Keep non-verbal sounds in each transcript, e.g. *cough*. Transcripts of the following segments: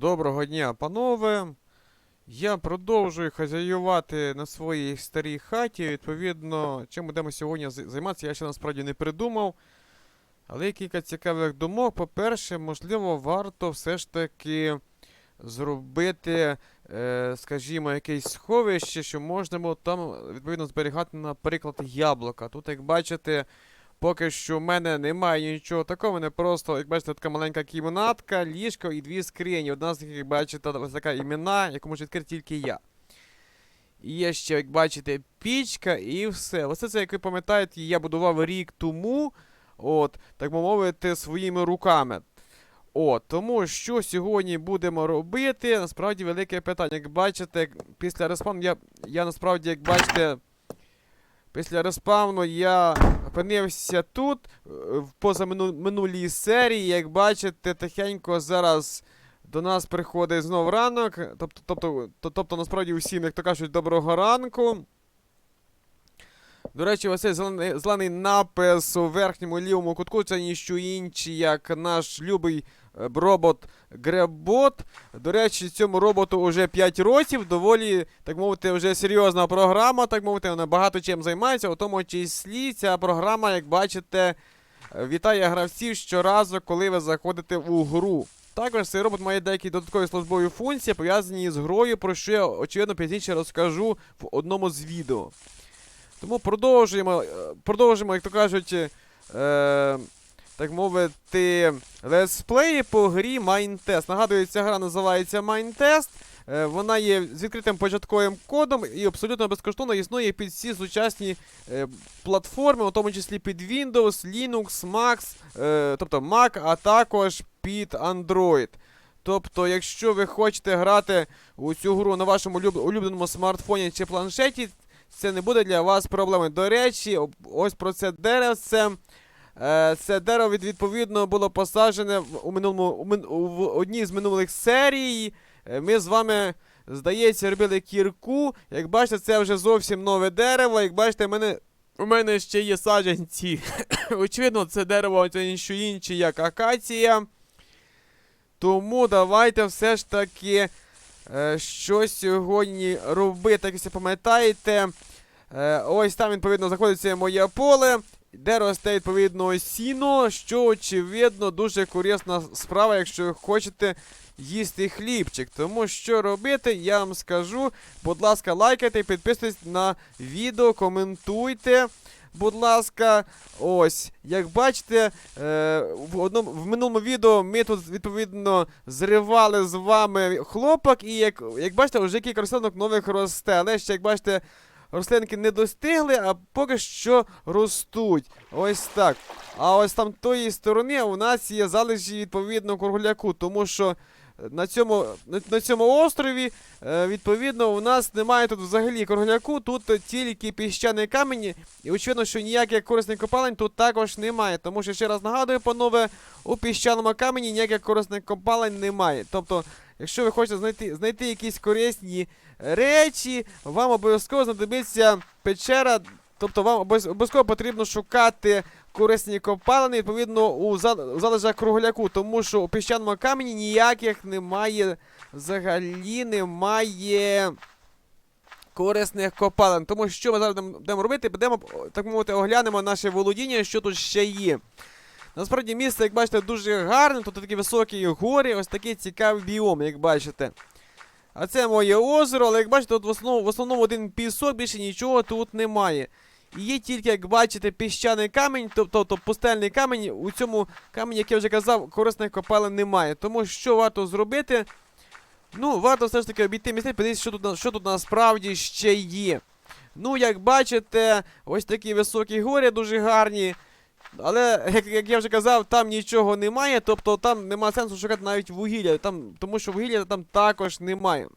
Доброго дня, панове. Я продовжую хазяювати на своїй старій хаті. Відповідно, чим будемо сьогодні займатися, я ще насправді не придумав. Але є кілька цікавих думок. По-перше, можливо, варто все ж таки зробити, е, скажімо, якесь сховище, що можна було там відповідно зберігати, наприклад, яблука. Тут, як бачите, Поки що в мене немає нічого такого, мене просто, як бачите, така маленька кімнатка, ліжко і дві скрині. Одна з них, як бачите, ось така імена, яку можу відкрити тільки я. І є ще, як бачите, пічка і все. Оце це, як ви пам'ятаєте, я будував рік тому, от, так би мовити, своїми руками. От, тому що сьогодні будемо робити, насправді велике питання. Як бачите, після респауну я, я насправді, як бачите, після респауну я опинився тут, поза в позаминулій серії. Як бачите, тихенько зараз до нас приходить знов ранок. Тобто, тобто, тобто насправді усім, як то кажуть, доброго ранку. До речі, ось цей зелений, напис у верхньому лівому кутку це ніщо інше, як наш любий е, робот Гребот. До речі, цьому роботу вже 5 років, доволі, так мовити, вже серйозна програма, так мовити, вона багато чим займається, у тому числі ця програма, як бачите, е, вітає гравців щоразу, коли ви заходите у гру. Також цей робот має деякі додаткові службові функції, пов'язані з грою, про що я, очевидно, пізніше розкажу в одному з відео. Тому продовжуємо, е, продовжуємо, як то кажуть, е, так мовити, летсплеї по грі Mindtest. Нагадую, ця гра називається Mindtest. Е, Вона є з відкритим початковим кодом і абсолютно безкоштовно існує під всі сучасні е, платформи, у тому числі під Windows, Linux, Mac, е, тобто Mac, а також під Android. Тобто, якщо ви хочете грати у цю гру на вашому улюбленому смартфоні чи планшеті, це не буде для вас проблемою. До речі, ось про це деревце. Е, Це дерево відповідно було посаджене у минулому у мин- одній з минулих серій. Е, Ми з вами, здається, робили кірку. Як бачите, це вже зовсім нове дерево. Як бачите, мене, у мене ще є саджанці. *coughs* Очевидно, це дерево це ніщо інше, як акація. Тому давайте все ж таки е, що сьогодні робити. Як ви пам'ятаєте, е, ось там, відповідно, знаходиться моє поле, де росте, відповідно, сіно, що, очевидно, дуже корисна справа, якщо ви хочете їсти хлібчик. Тому що робити, я вам скажу. Будь ласка, лайкайте, підписуйтесь на відео, коментуйте. Будь ласка, ось, як бачите, е, в одному в минулому відео ми тут відповідно зривали з вами хлопок, і як, як бачите, вже кілька рослинок нових росте. Але ще, як бачите, рослинки не достигли, а поки що ростуть. Ось так. А ось там тої сторони у нас є залежі відповідно кругляку, тому що на цьому, на, цьому острові, е, відповідно, у нас немає тут взагалі кругляку, тут тільки піщаний камінь, і очевидно, що ніяких корисних копалень тут також немає. Тому що ще раз нагадую, панове, у піщаному камені ніяких корисних копалень немає. Тобто, якщо ви хочете знайти, знайти якісь корисні речі, вам обов'язково знадобиться печера. Тобто вам обов'язково потрібно шукати корисні копалини, відповідно, у, залежах кругляку, тому що у піщаному камені ніяких немає, взагалі немає корисних копалин. Тому що ми зараз будемо- будемо робити, будемо, так мовити, оглянемо наше володіння, що тут ще є. Насправді місце, як бачите, дуже гарне, тут такі високі гори, ось такий цікавий біом, як бачите. А це моє озеро, але як бачите, тут в основному, в основному один пісок, більше нічого тут немає. І є тільки, як бачите, піщаний камінь, тобто тобто пустельний камінь. У цьому камені, як я вже казав, корисних копалин немає. Тому що варто зробити? Ну, варто все ж таки обійти місце, подивитися, що тут, що тут насправді ще є. Ну, як бачите, ось такі високі гори дуже гарні. Але, як, як я вже казав, там нічого немає, тобто там нема сенсу шукати навіть вугілля, там, тому що вугілля там також немає.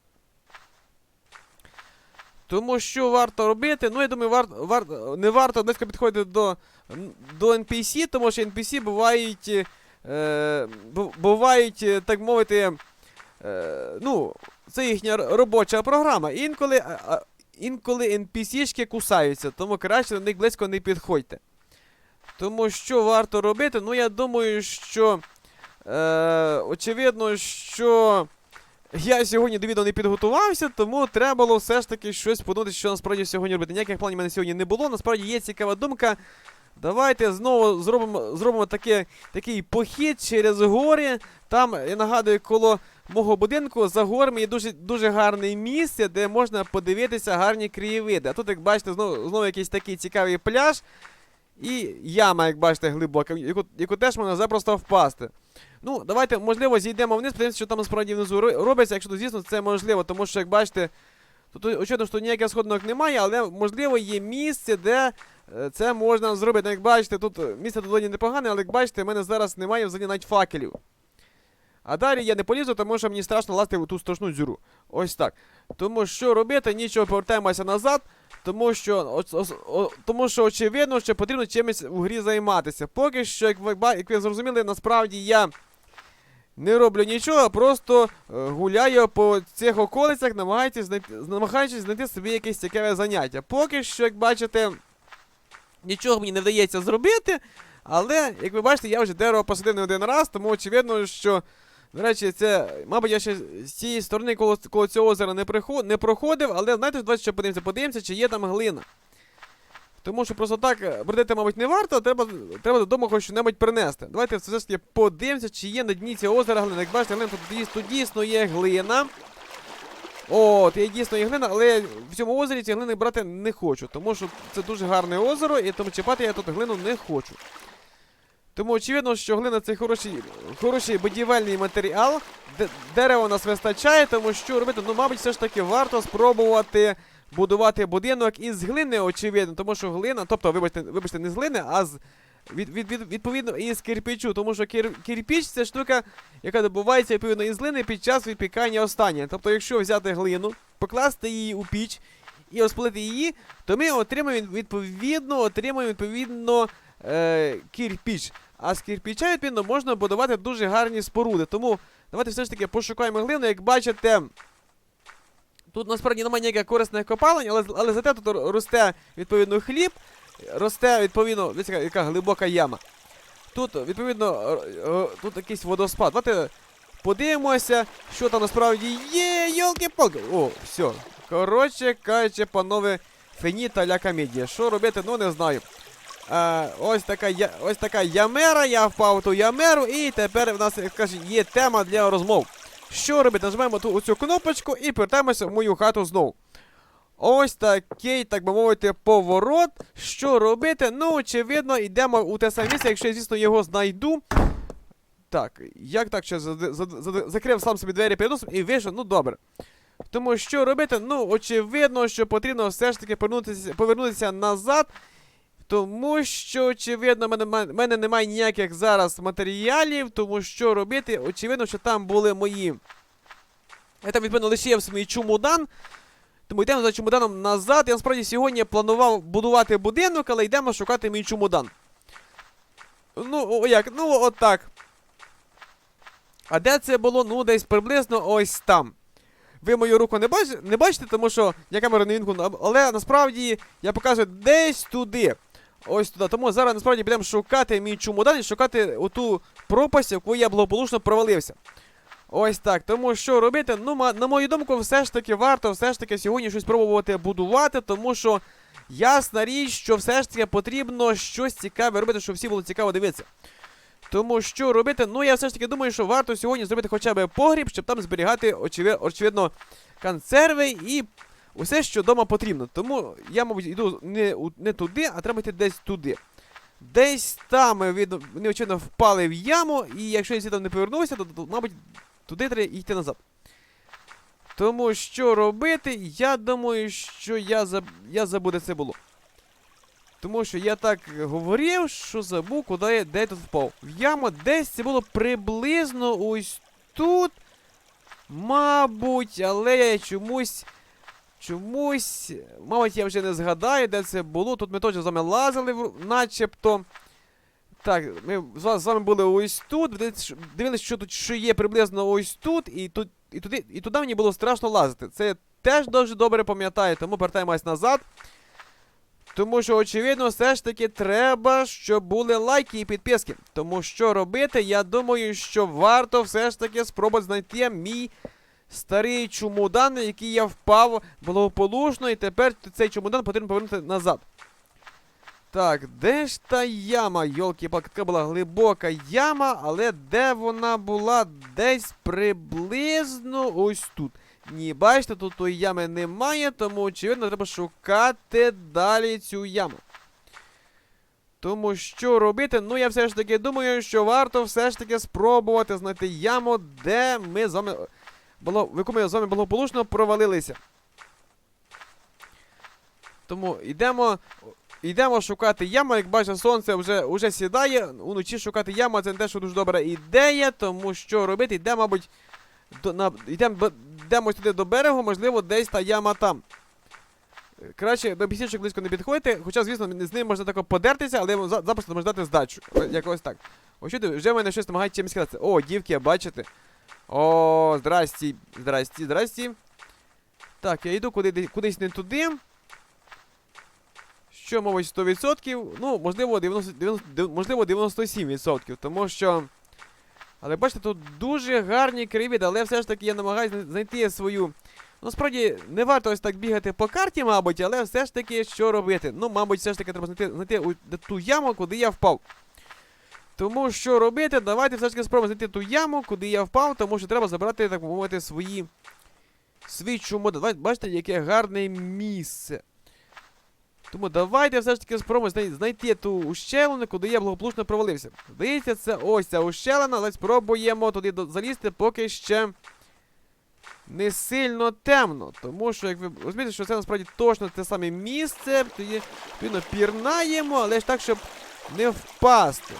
Тому що варто робити? Ну, я думаю, вар, вар, не варто близько підходити до, до NPC, тому що NPC бувають, е, бувають, е, так мовити, е, ну, це їхня робоча програма. Інколи, інколи NPC-шки кусаються, тому краще до них близько не підходьте. Тому що варто робити? Ну, я думаю, що. Е, очевидно, що я сьогодні до відео не підготувався, тому треба було все ж таки щось подумати, що насправді сьогодні робити. Ніяких планів в мене сьогодні не було. Насправді є цікава думка. Давайте знову зробимо, зробимо таке, такий похід через гори. Там, я нагадую, коло мого будинку за горами є дуже, дуже гарне місце, де можна подивитися гарні краєвиди. А тут, як бачите, знову, знову якийсь такий цікавий пляж. І яма, як бачите, глибока, яку, яку теж можна запросто впасти. Ну, давайте, можливо, зійдемо вниз, подивимося, що там насправді внизу робиться, якщо звісно, це можливо, тому що, як бачите, тут очевидно, що ніяких сходинок немає, але можливо є місце, де е, це можна зробити. Як бачите, тут е, місце доволі непогане, але як бачите, в мене зараз немає взагалі навіть факелів. А далі я не полізу, тому що мені страшно лазити в ту страшну дзюру. Ось так. Тому що робити, нічого повертаємося назад, тому що, о- о- тому що очевидно, що потрібно чимось у грі займатися. Поки що, як ви, як ви зрозуміли, насправді я не роблю нічого, просто е, гуляю по цих околицях, намагаючись знайти, намагаючись знайти собі якесь цікаве заняття. Поки що, як бачите, нічого мені не вдається зробити. Але, як ви бачите, я вже дерево посадив не один раз, тому очевидно, що, до речі, це, мабуть, я ще з цієї сторони коло, коло цього озера не, приход, не проходив, але знаєте, давайте що подивимося, подивимося, чи є там глина. Тому що просто так е, бродити, мабуть, не варто, треба, треба додому хоч щось принести. Давайте все ж таки подивимося, чи є на дні цього озера глина. Як бачите, глина тут, тут дійсно є глина. От, є дійсно є глина, але в цьому озері ці глини брати не хочу, тому що це дуже гарне озеро, і тому чіпати я тут глину не хочу. Тому очевидно, що глина це хороший, хороший будівельний матеріал. Де, дерева у нас вистачає, тому що робити, ну, мабуть, все ж таки варто спробувати будувати будинок із глини, очевидно, тому що глина, тобто, вибачте, вибачте, не з глини, а з від, від, від, відповідно із кирпичу, тому що кир, кирпіч це штука, яка добувається відповідно із глини під час випікання останнє. Тобто, якщо взяти глину, покласти її у піч і розпалити її, то ми отримаємо відповідно, отримаємо відповідно е, кирпіч. А з кирпича, відповідно, можна будувати дуже гарні споруди. Тому давайте все ж таки пошукаємо глину. Як бачите, тут насправді немає ніяких корисних копалень, але, але зате тут росте відповідно хліб, росте відповідно, яка- яка глибока яма. Тут, відповідно, тут якийсь водоспад. Давайте подивимося, що там насправді є. Йолки-палки. О, все. Коротше кажучи, панове, феніта ля комедія. Що робити, ну не знаю. Е, ось така я, ось така ямера, я впав в ту ямеру, і тепер в нас, як кажуть, є тема для розмов. Що робити? Нажмемо ту оцю кнопочку і повертаємося в мою хату знову. Ось такий, так би мовити, поворот. Що робити? Ну, очевидно, йдемо у те саме місце, якщо я, звісно, його знайду. Так, як так зад- закрив сам собі двері перед носом і вийшов, ну добре. Тому що робити? Ну, очевидно, що потрібно все ж таки повернутися, повернутися назад. Тому що, очевидно, в мене, мене немає ніяких зараз матеріалів, тому що робити, очевидно, що там були мої. Я там, відповідно, лишив свій чумудан. Тому йдемо за чумуданом назад. Я насправді сьогодні планував будувати будинок, але йдемо шукати мій чумудан. Ну, о, як? Ну, от так. А де це було? Ну, десь приблизно ось там. Ви мою руку не, бач... не бачите, тому що я камеру не вімкну, але насправді я показую десь туди. Ось туди. Тому зараз насправді підемо шукати мій чумодан і шукати оту пропасть, яку я благополучно провалився. Ось так. Тому що робити? Ну, на мою думку, все ж таки варто все ж таки сьогодні щось пробувати будувати, тому що ясна річ, що все ж таки потрібно щось цікаве робити, щоб всі було цікаво дивитися. Тому що робити? Ну, я все ж таки думаю, що варто сьогодні зробити хоча б погріб, щоб там зберігати, очевидно консерви і усе, що вдома потрібно. Тому я, мабуть, йду не, не туди, а треба йти десь туди. Десь там е, видно, вони, очевидно, впали в яму, і якщо я звідти не повернувся, то, то, мабуть, туди треба йти назад. Тому що робити, я думаю, що я, заб... я забуду це було. Тому що я так говорив, що забув, куди я де я тут впав. В яму десь це було приблизно ось тут. Мабуть, але я чомусь. Чомусь. Мабуть, я вже не згадаю, де це було. Тут ми точно з вами лазили, начебто. Так, ми з вами були ось тут. Дивились, що тут що є приблизно ось тут, і тут, і туди, і туди мені було страшно лазити. Це я теж дуже добре пам'ятаю, тому повертаємось назад. Тому що, очевидно, все ж таки треба, щоб були лайки і підписки. Тому що робити, я думаю, що варто все ж таки спробувати знайти мій старий чумодан, який я впав благополучно, і тепер цей чумодан потрібно повернути назад. Так, де ж та яма? йолки палки така була глибока яма, але де вона була? Десь приблизно ось тут. Ні, бачите, тут тої ями немає, тому очевидно треба шукати далі цю яму. Тому що робити? Ну, я все ж таки думаю, що варто все ж таки спробувати знайти яму, де ми з вами було, в якому ми з вами благополучно провалилися. Тому йдемо. Йдемо шукати яму, як бачите, сонце вже, вже сідає. Уночі шукати яму це не те, що дуже добра ідея, тому що робити, йдемо, мабуть, до, на, йдемо, йдемо сюди до берегу, можливо, десь та яма там. Краще до бісічок близько не підходьте, хоча, звісно, з ним можна тако подертися, але запросто можна дати здачу. Якось так. Ось вже в мене щось намагають чимось сказати. О, дівки, бачите. О, здрасті, здрасті, здрасті. Так, я йду куди, кудись не туди. Що, мабуть, 100%, ну, можливо, 90, 90, можливо, 97%, тому що. Але бачите, тут дуже гарні краєвиди, але все ж таки я намагаюся знайти свою. Ну, справді, не варто ось так бігати по карті, мабуть, але все ж таки, що робити? Ну, мабуть, все ж таки треба знайти, знайти ту яму, куди я впав. Тому що робити, давайте все ж таки спробуємо знайти ту яму, куди я впав, тому що треба забрати, так мовити, свої. Свій чумодан. Бачите, яке гарне місце. Тому давайте все ж таки спробуємо знайти ту ущелину, куди я благополучно провалився. Здається, це ось ця ущелина, але спробуємо туди залізти, поки ще не сильно темно. Тому що, як ви розумієте, що це насправді точно те саме місце, тоді відповідно пірнаємо, але ж так, щоб не впасти.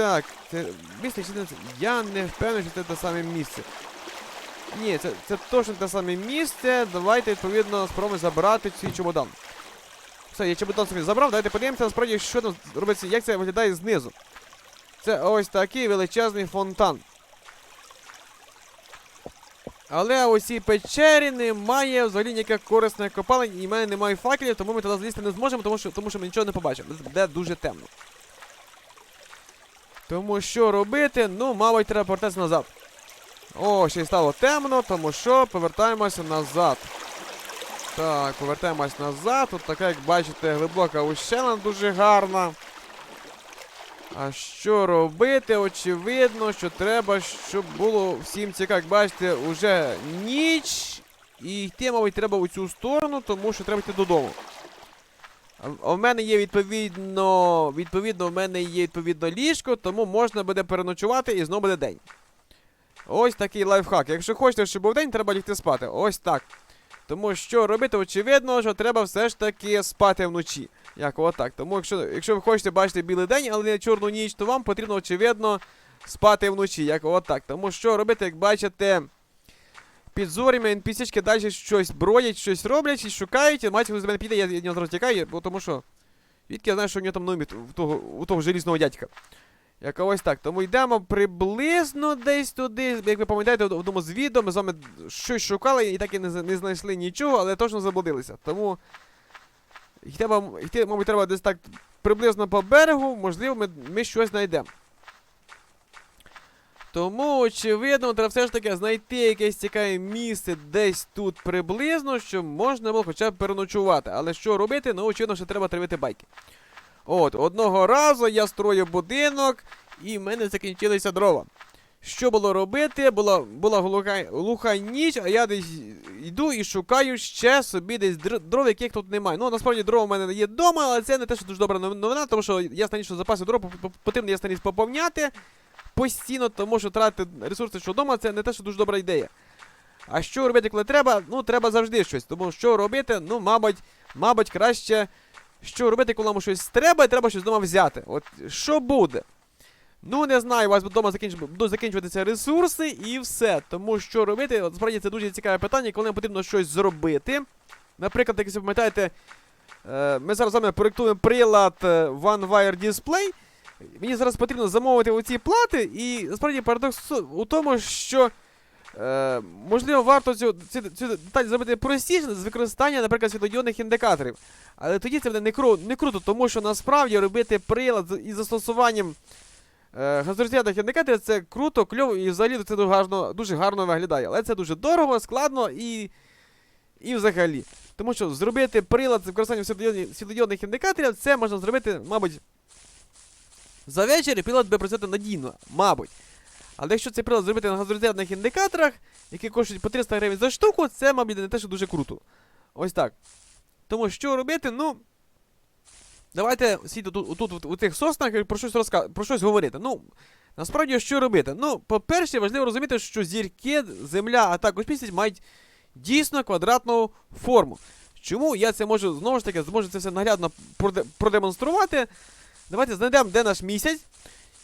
Так, це місце чи не це? Я не впевнений, що це те саме місце. Ні, це, це точно те саме місце. Давайте, відповідно, спробуємо забрати свій чемодан. Все, я чемодан собі забрав, давайте подивимося, насправді, що там робиться, як це виглядає знизу. Це ось такий величезний фонтан. Але у цій печері немає взагалі ніяких корисних копалень, і в мене немає факелів, тому ми туди залізти не зможемо, тому що, тому що ми нічого не побачимо. Де дуже темно. Тому що робити? Ну, мабуть, треба повертатися назад. О, ще й стало темно, тому що повертаємося назад. Так, повертаємось назад. Тут така, як бачите, глибока ущелина дуже гарна. А що робити? Очевидно, що треба, щоб було всім цікаво. Як бачите, уже ніч. І йти, мабуть, треба у цю сторону, тому що треба йти додому. А в- мене є відповідно. Відповідно, в мене є відповідно ліжко, тому можна буде переночувати і знову буде день. Ось такий лайфхак. Якщо хочете, щоб був день, треба лягти спати. Ось так. Тому що робити, очевидно, що треба все ж таки спати вночі. Як отак. Тому якщо, якщо ви хочете бачити білий день, але не чорну ніч, то вам потрібно, очевидно, спати вночі. Як отак. Тому що робити, як бачите, під зорями NPC-чки далі щось броять, щось роблять і шукають. І мать, з мене піде, я від нього зразу тікаю, бо тому що. Відки я знаю, що у нього там номер у того, у того желізного дядька. Як ось так. Тому йдемо приблизно десь туди. Як ви пам'ятаєте, в одному з відео ми з вами щось шукали і так і не, не знайшли нічого, але точно заблудилися. Тому йти, мабуть, треба десь так приблизно по берегу, можливо, ми, ми щось знайдемо. Тому, очевидно, треба все ж таки знайти якесь цікаве місце десь тут приблизно, щоб можна було хоча б переночувати. Але що робити? Ну, очевидно, що треба тривити байки. От, одного разу я строю будинок, і в мене закінчилися дрова. Що було робити? Була, була глуха, глуха ніч, а я десь йду і шукаю ще собі десь др- дров, яких тут немає. Ну, насправді дрова в мене є вдома, але це не те, що дуже добра новина, тому що я стані, що запаси дров по- по- потрібно я стані поповняти постійно, тому що тратити ресурси, що вдома, це не те, що дуже добра ідея. А що робити, коли треба? Ну, треба завжди щось. Тому що робити, ну, мабуть, мабуть, краще. Що робити, коли вам щось треба, і треба щось вдома взяти. От що буде? Ну, не знаю, у вас вдома закінч... будуть закінчуватися ресурси і все. Тому що робити, от, справді це дуже цікаве питання, коли нам потрібно щось зробити. Наприклад, як ви пам'ятаєте, е, ми зараз з вами проєктуємо прилад е, One Wire Display. Мені зараз потрібно замовити оці плати, і насправді парадокс у тому, що. Е, можливо, варто цю, цю, цю деталь зробити простіше з використання, наприклад, світлодіодних індикаторів. Але тоді це буде не, кру, не круто, тому що насправді робити прилад із застосуванням Е, газорозрядних індикаторів це круто, кльово і взагалі це дуже гарно, дуже гарно виглядає. Але це дуже дорого, складно і. І взагалі. Тому що зробити прилад з використанням світлодіодних- індикаторів, це можна зробити, мабуть, за вечір прилад буде працювати надійно, мабуть. Але якщо цей прилад зробити на газорозрядних індикаторах, які коштують по 300 гривень за штуку, це, мабуть, не те, що дуже круто. Ось так. Тому що робити, ну. Давайте сидіти тут, тут, у тих соснах про щось розка... про щось говорити. Ну, насправді, що робити? Ну, по-перше, важливо розуміти, що зірки, земля, а також місяць мають дійсно квадратну форму. Чому я це можу знову ж таки зможу це все наглядно проде- продемонструвати? Давайте знайдемо, де наш місяць,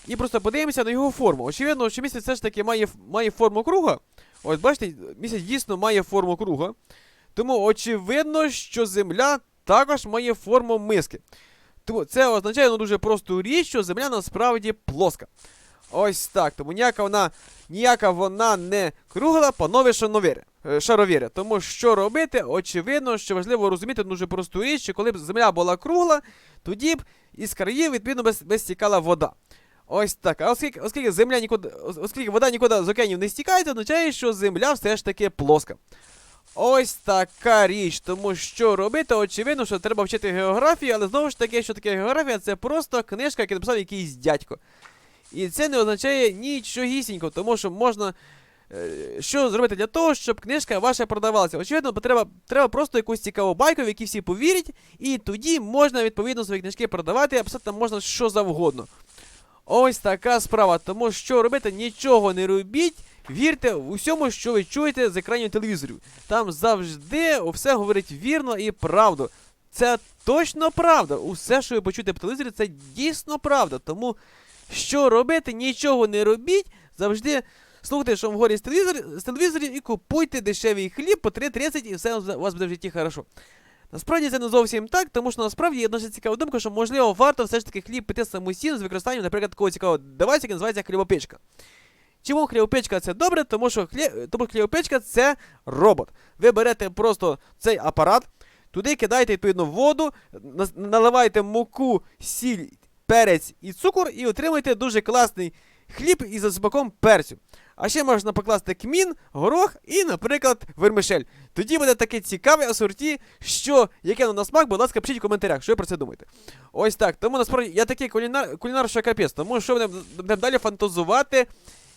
і просто подивимося на його форму. Очевидно, що місяць все ж таки має, має форму круга. Ось бачите, місяць дійсно має форму круга. Тому очевидно, що Земля також має форму миски. Тому це означає ну, дуже просту річ, що Земля насправді плоска. Ось так. Тому ніяка вона, ніяка вона не кругла, панове шановіри, шаровіри. Тому що робити, очевидно, що важливо розуміти дуже просту річ, що коли б земля була кругла, тоді б із країв, відповідно, без стікала вода. Ось так. А оскільки, оскільки земля нікуди, оскільки вода нікуди з океанів не стікає, це означає, що земля все ж таки плоска. Ось така річ. Тому що робити, очевидно, що треба вчити географію, але знову ж таки, що таке географія, це просто книжка, яку написав якийсь дядько. І це не означає нічогісінько, тому що можна. Е, Що зробити для того, щоб книжка ваша продавалася? Очевидно, треба, треба просто якусь цікаву байку, в якій всі повірять, і тоді можна відповідно свої книжки продавати, абсолютно можна що завгодно. Ось така справа. Тому що робити нічого не робіть. Вірте в усьому, що ви чуєте з екранів телевізорів. Там завжди все говорить вірно і правду. Це точно правда. Усе, що ви почуєте по телевізорі, це дійсно правда. Тому що робити, нічого не робіть. Завжди слухайте, що вам говорять з телевізорів, з телевізорів і купуйте дешевий хліб по 3.30 і все у вас буде в житті хорошо. Насправді це не зовсім так, тому що насправді є досить цікава думка, що можливо варто все ж таки хліб піти самостійно з використанням, наприклад, такого цікавого девайсу, який називається хлібопечка. Чому хлібопечка це добре? Тому що хлі... тому хлібопечка це робот. Ви берете просто цей апарат, туди кидаєте відповідно воду, на- наливаєте муку, сіль, перець і цукор, і отримуєте дуже класний хліб із смаком перцю. А ще можна покласти кмін, горох і, наприклад, вермишель. Тоді буде таке цікаве асорті, що яке воно на смак, будь ласка, пишіть в коментарях, що ви про це думаєте. Ось так. Тому насправді я такий кулінар, кулінар що капець, тому що будемо будемо далі фантазувати,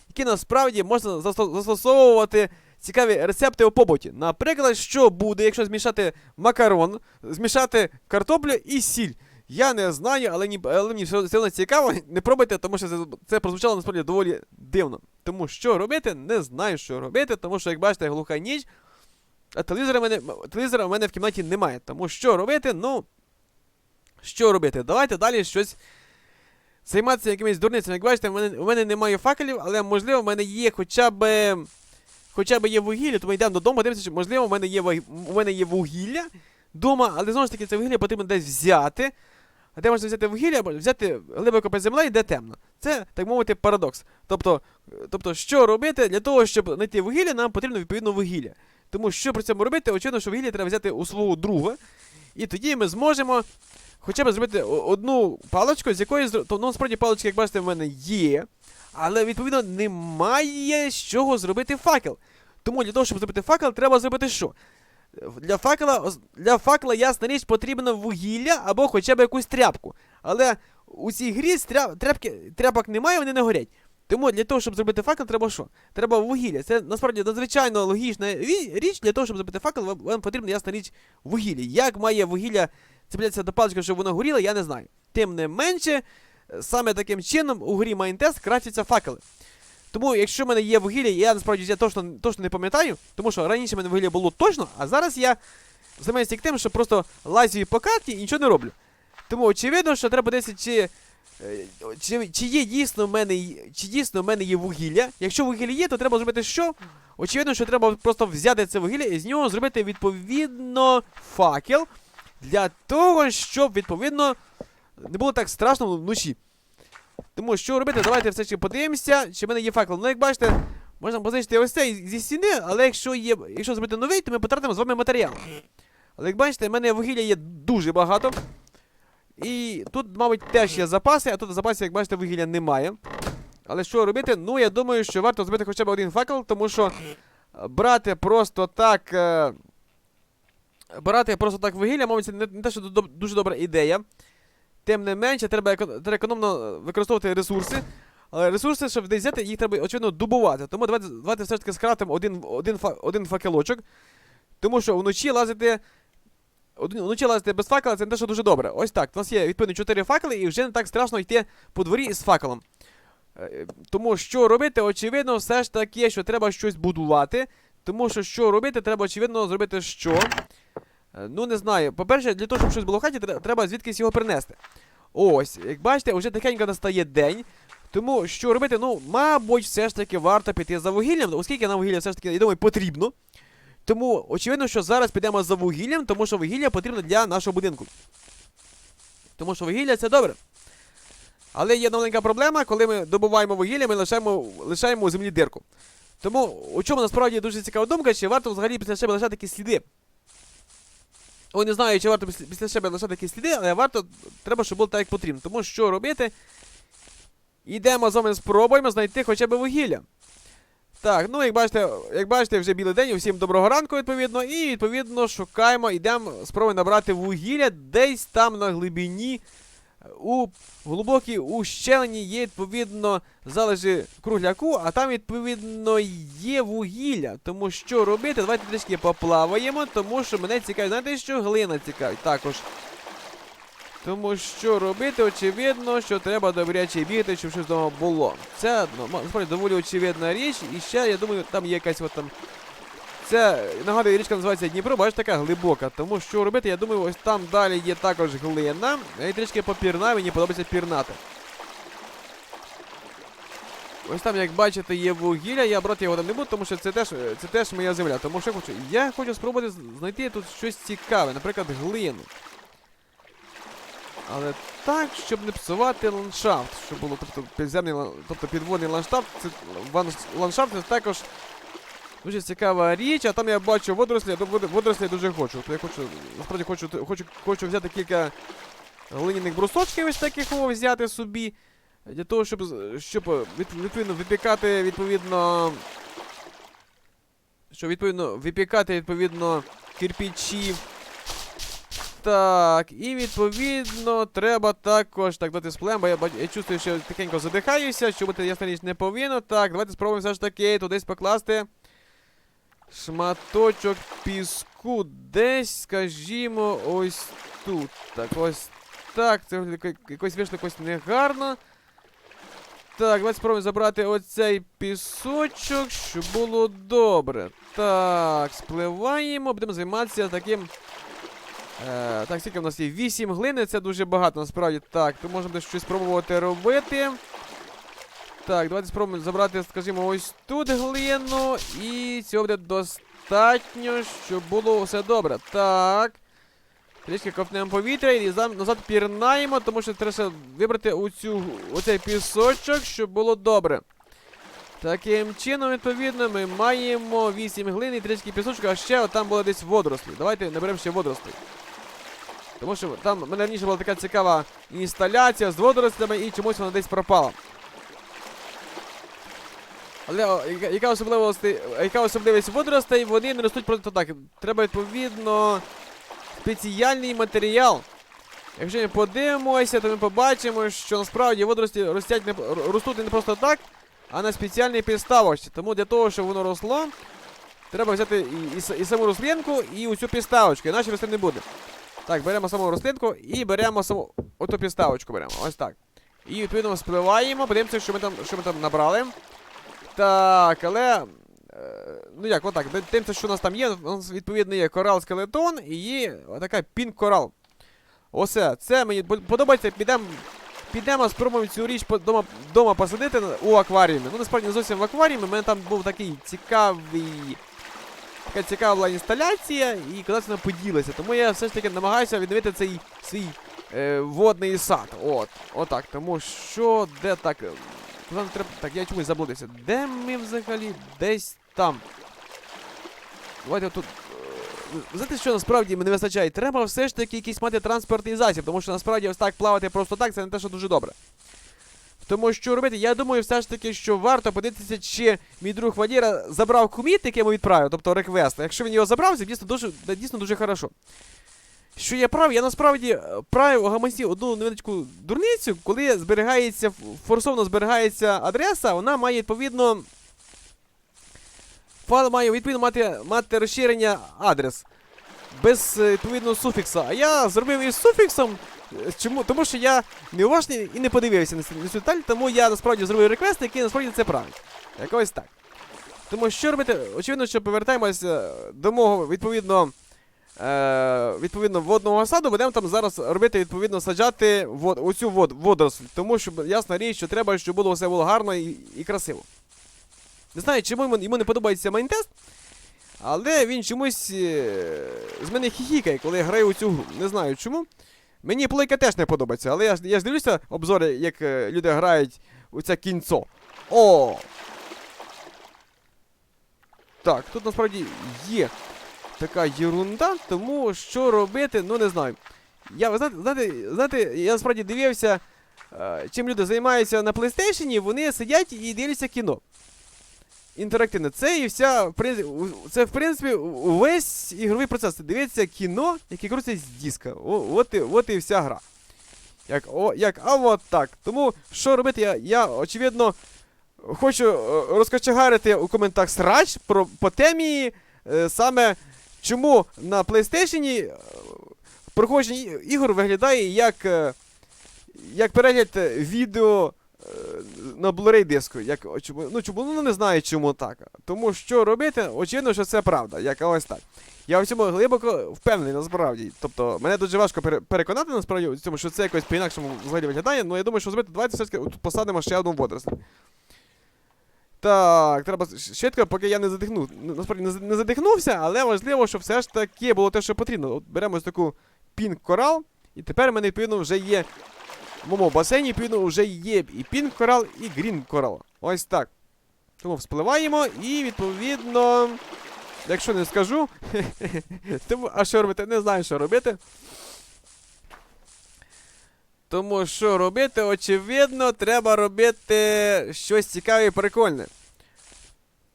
які насправді можна засто- застосовувати цікаві рецепти у побуті. Наприклад, що буде, якщо змішати макарон, змішати картоплю і сіль. Я не знаю, але, ні, але мені все одно цікаво. *laughs* Не пробуйте, тому що це, це прозвучало насправді доволі дивно. Тому що робити, не знаю, що робити, тому що, як бачите, глуха ніч. А телевізора в мене, телевізора в мене в кімнаті немає. Тому що робити, ну. Що робити? Давайте далі щось займатися якимись дурницями. Як бачите, в мене, у мене немає факелів, але можливо в мене є хоча б. Хоча б є вугілля, тому йдемо додому, дивимося, що можливо в мене є, у мене є вугілля вдома, але знову ж таки це вугілля потрібно десь взяти. А де можна взяти вугілля, або взяти глибоко під землею, де темно. Це, так мовити, парадокс. Тобто, тобто, що робити для того, щоб знайти вугілля, нам потрібно відповідно вугілля. Тому що при цьому робити, очевидно, що вугілля треба взяти у свого друга, і тоді ми зможемо хоча б зробити одну паличку, з якої то, ну, насправді палички, як бачите, в мене є, але відповідно немає з чого зробити факел. Тому для того, щоб зробити факел, треба зробити що? Для факела, для факела, ясна річ, потрібно вугілля або хоча б якусь тряпку. Але у цій грі тряпки, тряпок немає, вони не горять. Тому для того, щоб зробити факел, треба що? Треба вугілля. Це насправді надзвичайно логічна річ. Для того, щоб зробити факел, вам, вам потрібно, ясна річ, вугілля. Як має вугілля цеплятися до палички, щоб воно горіло, я не знаю. Тим не менше, саме таким чином у грі Майнтест кращаться факели. Тому, якщо в мене є вугілля, я насправді я точно, точно не пам'ятаю, тому що раніше в мене вугілля було точно, а зараз я займаюся тим, що просто лазю по карті і нічого не роблю. Тому очевидно, що треба десь чи, е, чи, чи є дійсно в мене чи дійсно в мене є вугілля. Якщо вугілля є, то треба зробити що? Очевидно, що треба просто взяти це вугілля і з нього зробити відповідно факел для того, щоб відповідно не було так страшно вночі. Тому що робити, давайте все таки подивимося, чи в мене є факел. Ну, як бачите, можна позичити ось цей зі стіни, але якщо є, якщо зробити новий, то ми потратимо з вами матеріал. Але як бачите, в мене вугілля є дуже багато. І тут, мабуть, теж є запаси, а тут запасів, як бачите, вугілля немає. Але що робити? Ну, я думаю, що варто зробити хоча б один факел, тому що е, брати просто так. Е, брати просто так вугілля, мабуть, це не те, що дуже добра ідея. Тим не менше, треба, економно е, використовувати ресурси. Але ресурси, щоб десь взяти, їх треба, очевидно, добувати. Тому давайте, давайте все ж таки скратимо один, один, один факелочок. Тому що вночі лазити. Вночі лазити без факела це не те, що дуже добре. Ось так. У нас є відповідно 4 факели, і вже не так страшно йти по дворі із факелом. Е, Тому що робити, очевидно, все ж таки, що треба щось будувати. Тому що що робити, треба, очевидно, зробити що. Е, Ну, не знаю. По-перше, для того, щоб щось було в хаті, треба звідкись його принести. Ось, як бачите, вже тихенько настає день. Тому що робити, ну, мабуть, все ж таки варто піти за вугіллям, оскільки нам вугілля все ж таки, я думаю, потрібно. Тому, очевидно, що зараз підемо за вугіллям, тому що вугілля потрібно для нашого будинку. Тому що вугілля це добре. Але є маленька проблема, коли ми добуваємо вугілля, ми лишаємо, лишаємо у землі дирку. Тому у чому насправді дуже цікава думка, чи варто взагалі після себе лишати якісь сліди. Ой, не знаю, чи варто після, себе лишати якісь сліди, але варто, треба, щоб було так, як потрібно. Тому що робити? Йдемо з вами спробуємо знайти хоча б вугілля. Так, ну як бачите, як бачите, вже білий день, усім доброго ранку, відповідно, і відповідно шукаємо, йдемо, спробуємо набрати вугілля десь там на глибині. У глибокій ущелині є, відповідно, залежі кругляку, а там, відповідно, є вугілля. Тому що робити? Давайте трішки поплаваємо, тому що мене цікавить, знаєте, що глина цікавить також. Тому що робити, очевидно, що треба добряче бігати, щоб щось вдома було. Це ну, насправді доволі очевидна річ, і ще, я думаю, там є якась от там. Це, нагадую, річка називається Дніпро, бачите, така глибока. Тому що робити, я думаю, ось там далі є також глина. Я трішки попірнаю, мені подобається пірнати. Ось там, як бачите, є вугілля, я брати його там не буду, тому що це теж, це теж моя земля. Тому що я хочу. Я хочу спробувати знайти тут щось цікаве, наприклад, глину. Але так, щоб не псувати ландшафт, щоб було, тобто підземний, тобто підводний ландшафт, це ландшафт також дуже цікава річ, а там я бачу водорослі, водорослі я дуже хочу. То я хочу, насправді хочу, хочу, хочу взяти кілька глиняних брусочків ось таких о, взяти собі. Для того, щоб, щоб е, відповідно випікати відповідно. Щоб відповідно випікати відповідно кирпичі. Так, і відповідно треба також так дати сплем, бо я, я чувствую, що тихенько задихаюся, що бути ясна річ не повинно. Так, давайте спробуємо все ж таки тудись покласти шматочок піску. Десь, скажімо, ось тут. Так, ось так. Це якось вийшло якось негарно. Так, давайте спробуємо забрати оцей пісочок, щоб було добре. Так, спливаємо, будемо займатися таким. Е, так, скільки в нас є? 8 глини, це дуже багато насправді. Так, то можемо десь щось спробувати робити. Так, давайте спробуємо забрати, скажімо, ось тут глину. І цього буде достатньо, щоб було все добре. Так. Трішки ковтнемо повітря і назад пірнаємо, тому що треба вибрати оцю, оцей пісочок, щоб було добре. Таким чином, відповідно, ми маємо 8 глин і трішки пісочку, а ще там було десь водорослі. Давайте наберемо ще водорослі. Тому що там в мене раніше була така цікава інсталяція з водорослями і чомусь вона десь пропала. Але яка, особливість, яка особливість водоростей, вони не ростуть просто так. Треба відповідно спеціальний матеріал. Якщо ми подивимося, то ми побачимо, що насправді водорості ростять не, ростуть не просто так, а на спеціальній підставочці. Тому для того, щоб воно росло, треба взяти і, і, і саму рослинку, і оцю підставочку, іначе рости не буде. Так, беремо саму рослинку і беремо саму оту підставочку беремо. Ось так. І відповідно спливаємо, подивимося, що ми там, що ми там набрали. Так, але. е, Ну як, отак. Тим, що у нас там є, у нас відповідно є корал скелетон і є така пінк корал. Оце, це мені подобається, підемо. Підемо, спробуємо цю річ дома, дома посадити у акваріумі. Ну, насправді не зовсім в акваріумі, у мене там був такий цікавий. Така цікава інсталяція, і кудись вона поділася. Тому я все ж таки намагаюся відновити цей свій е, водний сад. От, отак. Тому що де так. Куди треба. Так, я чомусь заблудився. Де ми взагалі? Десь там. Давайте тут. е, Знаєте, що насправді мені не вистачає? Треба все ж таки якийсь мати транспортний засіб, тому що насправді ось так плавати просто так, це не те, що дуже добре. Тому що робити, я думаю, все ж таки, що варто подивитися, чи мій друг Вадіра забрав коміт, який йому відправив, тобто реквест. Якщо він його забрав, це дійсно дуже, дійсно дуже хорошо. Що я прав, я насправді е, правив у гаманці одну невеличку дурницю, коли зберігається, ф- форсовано зберігається адреса, вона має відповідно. Файл має відповідно мати, мати розширення адрес без е, відповідного суфікса. А я зробив із суфіксом. е, Чому? Тому що я неуважний і не подивився на цю деталь, тому я насправді зробив реквест, який насправді це править. Якось так. Тому що робити? Очевидно, що повертаємося до мого відповідно. Е, відповідно водного саду, будемо там зараз робити, відповідно, саджати вод, оцю вод, водоросль. Тому що ясна річ, що треба, щоб було все було гарно і, і красиво. Не знаю, чому йому, йому не подобається майнтест, але він чомусь е, з мене хіхікає, коли я граю у цю гру. Не знаю чому. Мені плейка теж не подобається, але я, я ж дивлюся обзори, як е, люди грають у це кінцо. О! Так, тут насправді є така єрунда, тому що робити, ну не знаю. Я, ви знаєте, знаєте, я насправді дивився, е, чим люди займаються на PlayStation, вони сидять і дивляться кіно. Інтерактивне. Це і вся, це в принципі увесь ігровий процес. Дивиться кіно, яке крутиться з диска. О, от, і, от і вся гра. Як, о, як, а от так. Тому що робити, я, я очевидно, хочу е, розкочегарити у коментах срач про, по темі е, саме чому на PlayStation е, проходження ігор виглядає як, е, як перегляд е, відео на Blu-ray диску. Як, ну, чому, ну не знаю, чому так. Тому що робити, очевидно, що це правда, як ось так. Я в цьому глибоко впевнений насправді. Тобто, мене дуже важко переконати насправді в що це якось по-інакшому взагалі виглядає. Ну я думаю, що зробити, давайте все ж таки посадимо ще одну водоросль. Так, треба швидко, поки я не задихну. Ну, Насправді не, задихнувся, але важливо, щоб все ж таки було те, що потрібно. От беремо ось таку пінк корал, і тепер в мене відповідно вже є. В моєму басейні, відповідно, вже є і пінк корал, і грін корал. Ось так. Тому вспливаємо і відповідно. Якщо не скажу. *laughs* Тому, а що робити? Не знаю, що робити. Тому що робити, очевидно, треба робити щось цікаве і прикольне.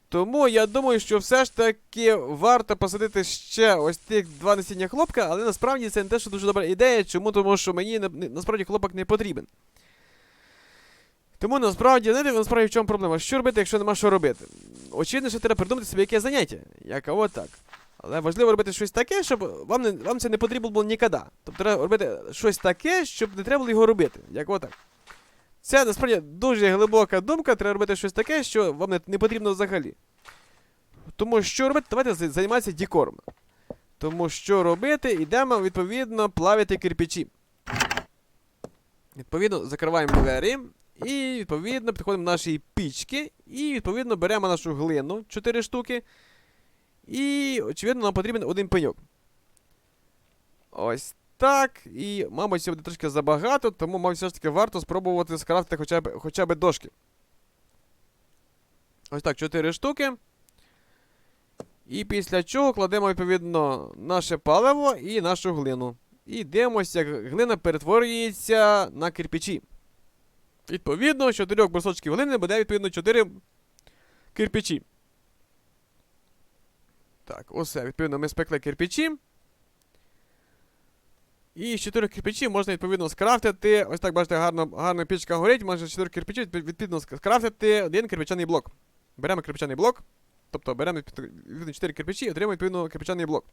Тому я думаю, що все ж таки варто посадити ще ось тих два насіння хлопка, але насправді це не те, що дуже добра ідея. Чому? Тому що мені насправді хлопок не потрібен. Тому насправді, знаєте, насправді в чому проблема? Що робити, якщо нема що робити? Очевидно, що треба придумати собі яке заняття. Як от так. Але важливо робити щось таке, щоб вам, не, вам це не потрібно було ніколи. Тобто треба робити щось таке, щоб не треба було його робити. Як отак. Це насправді дуже глибока думка, треба робити щось таке, що вам не, не потрібно взагалі. Тому що робити, давайте за- займатися декором. Тому що робити, йдемо, відповідно, плавити кирпичі. Відповідно, закриваємо двері. І, відповідно, підходимо до нашої пічки. І, відповідно, беремо нашу глину 4 штуки. І, очевидно, нам потрібен один пеньок. Ось так. І, мабуть, це буде трошки забагато, тому, мабуть, все ж таки варто спробувати скрафтити хоча б, хоча б дошки. Ось так, 4 штуки. І після чого кладемо, відповідно, наше паливо і нашу глину. І дивимося, як глина перетворюється на кирпичі. Відповідно, з 4 брусочків глини буде, відповідно, 4 кирпичі. Так, усе. Відповідно, ми спекли кирпичі. І з 4 кирпичів можна, відповідно, скрафтити. Ось так, бачите, гарно, гарно пічка горить. Можна з 4 кирпичів, відповідно, скрафтити один кирпичаний блок. Беремо кирпичаний блок. Тобто беремо відповідно 4 кирпичі і отримуємо відповідно кирпичаний блок.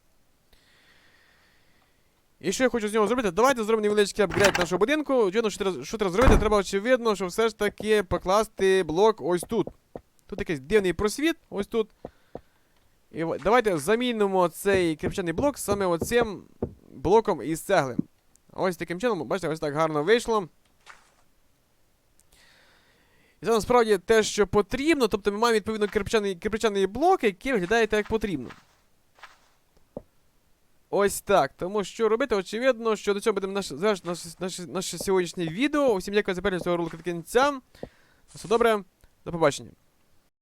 І що я хочу з нього зробити? Давайте зробимо невеличкий апгрейд нашого будинку. Треба, що треба зробити? Треба очевидно, що все ж таки покласти блок ось тут. Тут якийсь дивний просвіт, ось тут. І давайте замінимо цей кирпичаний блок саме оцим блоком із цегли. Ось таким чином, бачите, ось так гарно вийшло. І це насправді те, що потрібно, тобто ми маємо відповідно кирпичаний, кирпичаний блок, який виглядає так, як потрібно. Ось так. Тому що робити, очевидно, що до цього будемо наш, завершити наше, наше, наше сьогоднішнє відео. Усім дякую за перегляд цього ролика до кінця. Все добре, до побачення.